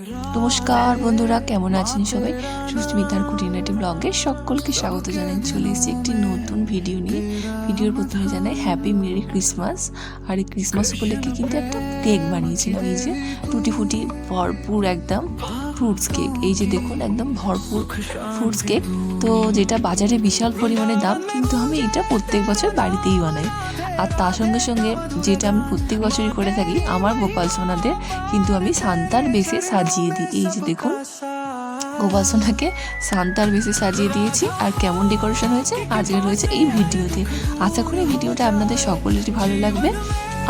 নমস্কার বন্ধুরা, কেমন আছেন সবাই? সুস্মিতার কুটিনাটি ব্লগে সকলকে স্বাগত জানাই। চলে এসেছি একটি নতুন ভিডিও নিয়ে। ভিডিওর প্রথমে জানাই হ্যাপি মেরি ক্রিসমাস আর এই ক্রিসমাস উপলক্ষে কিন্তু একটা কেক বানিয়েছিলাম। এই যে টুটি ফুটি ভরপুর একদম ফ্রুটস কেক এই যে দেখুন, একদম ভরপুর ফ্রুটস কেক তো যেটা বাজারে বিশাল পরিমাণে দাম, কিন্তু আমি এটা প্রত্যেক বছর বাড়িতেই বানাই। আর তার সঙ্গে সঙ্গে যেটা আমি প্রত্যেক বছরই করে থাকি, আমার গোপাল সোনাদের কিন্তু আমি সান্তার বেশে সাজিয়ে দিই। এই যে দেখুন, গোপাল সোনাকে সান্তার বেশে সাজিয়ে দিয়েছি আর কেমন ডেকোরেশন হয়েছে আজকে রয়েছে এই ভিডিওতে। আশা করি ভিডিওটা আপনাদের সকলেরই ভালো লাগবে।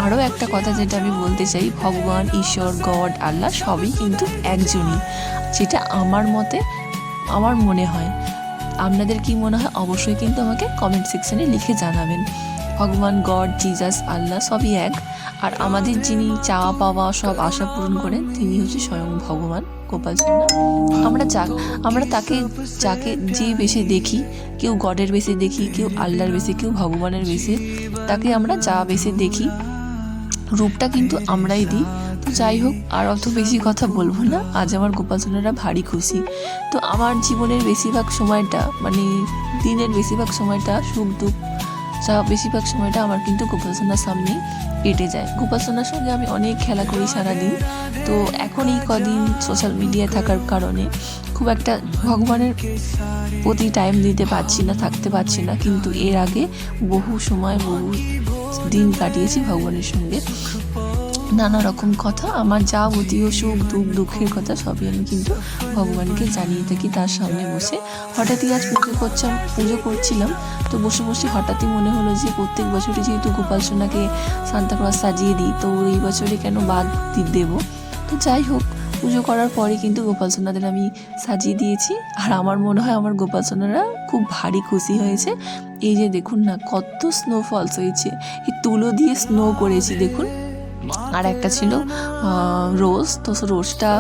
আরও একটা কথা যেটা আমি বলতে চাই, ভগবান, ঈশ্বর, গড, আল্লাহ সবই কিন্তু একজনই, যেটা আমার মতে, আমার মনে হয়। আপনাদের কি মনে হয় অবশ্যই কিন্তু আমাকে কমেন্ট সেকশানে লিখে জানাবেন। ভগবান, গড, জিজাস, আল্লাহ সবই এক। আর আমাদের যিনি চাওয়া পাওয়া সব আশা পূরণ করেন, তিনি হচ্ছে স্বয়ং ভগবান, গোপাল আমরা যা, আমরা তাকে যাকে যে বেশে দেখি, কেউ গডের বেশে দেখি, কেউ আল্লাহর বেশে, কেউ ভগবানের বেশে, তাকে আমরা যা বেশে দেখি, রূপটা কিন্তু আমরাই দিই। তো যাই হোক, আর অত বেশি কথা বলব না, আজ আমার গোপাল ভারী খুশি। তো আমার জীবনের বেশিরভাগ সময়টা মানে দিনের বেশিরভাগ সময়টা সুখ, দুঃখ যা বেশিরভাগ সময়টা আমার কিন্তু গোপাল সামনে কেটে যায়। গোপাল সোনার সঙ্গে আমি অনেক খেলা করি সারাদিন। তো এখন এই কদিন সোশ্যাল মিডিয়ায় থাকার কারণে খুব একটা ভগবানের প্রতি টাইম দিতে পারছি না, থাকতে পারছি না। কিন্তু এর আগে বহু সময়, বহু দিন কাটিয়েছি ভগবানের সঙ্গে। নানা রকম কথা, আমার যাবতীয় সুখ, দুঃখ, দুঃখের কথা সবই আমি কিন্তু ভগবানকে জানিয়ে থাকি তার সামনে বসে। হঠাৎই আজ পুজো করছিলাম পুজো করছিলাম, তো বসে বসে হঠাৎই মনে হলো যে প্রত্যেক বছরই যেহেতু গোপাল সোনাকে সান্তাক্রস সাজিয়ে দিই, তো এই বছরে কেন বাদ দেবো? তো যাই হোক, পুজো করার পরে কিন্তু গোপাল সোনাদের আমি সাজিয়ে দিয়েছি। আর আমার মনে হয় আমার গোপাল সোনারা খুব ভারী খুশি হয়েছে। এই যে দেখুন না, কত স্নোফলস হয়েছে। এই তুলো দিয়ে স্নো করেছি, দেখুন। আর একটা ছিল রোজ তো রোজটা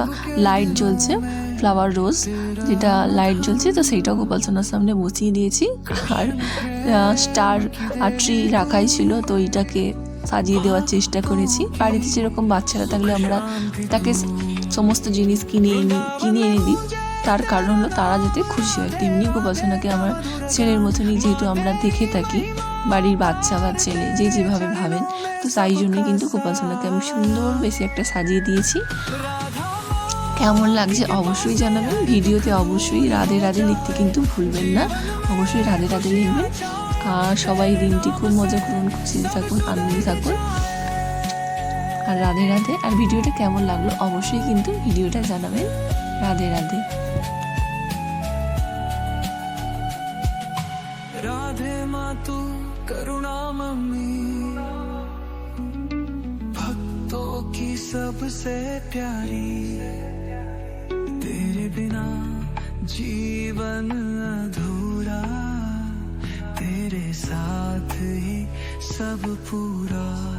লাইট জ্বলছে ফ্লাওয়ার রোজ যেটা লাইট জ্বলছে, তো সেইটাও গোপাল সামনে বসিয়ে দিয়েছি। আর স্টার আর ট্রি রাখাই ছিল, তো এইটাকে সাজিয়ে দেওয়ার চেষ্টা করেছি। বাড়িতে যেরকম বাচ্চারা থাকলে আমরা তাকে সমস্ত জিনিস কিনে এনে কিনে এনে দিই। তার কারণ হলো তারা যাতে খুশি হয়। তেমনি গোপাল আমার ছেলের মতনই যেহেতু আমরা দেখে থাকি বাড়ির বাচ্চা বা ছেলে, যে যেভাবে ভাবেন। তো তাই জন্যই কিন্তু গোপাল সোনাকে আমি সুন্দর বেশি একটা সাজিয়ে দিয়েছি। কেমন লাগছে অবশ্যই জানাবেন। ভিডিওতে অবশ্যই রাধে রাধে লিখতে কিন্তু ভুলবেন না। অবশ্যই রাধে রাধে লিখবেন। আর সবাই দিনটি খুব মজা করুন খুশিতে থাকুন, আনন্দে থাকুন। আর রাধে রাধে। আর ভিডিওটা কেমন লাগল অবশ্যই কিন্তু ভিডিওটা জানাবেন। রাধে রাধে। রাধে মা करुणा मम्मी भक्तों की सबसे प्यारी। तेरे बिना जीवन अधूरा। तेरे साथ ही सब पूरा।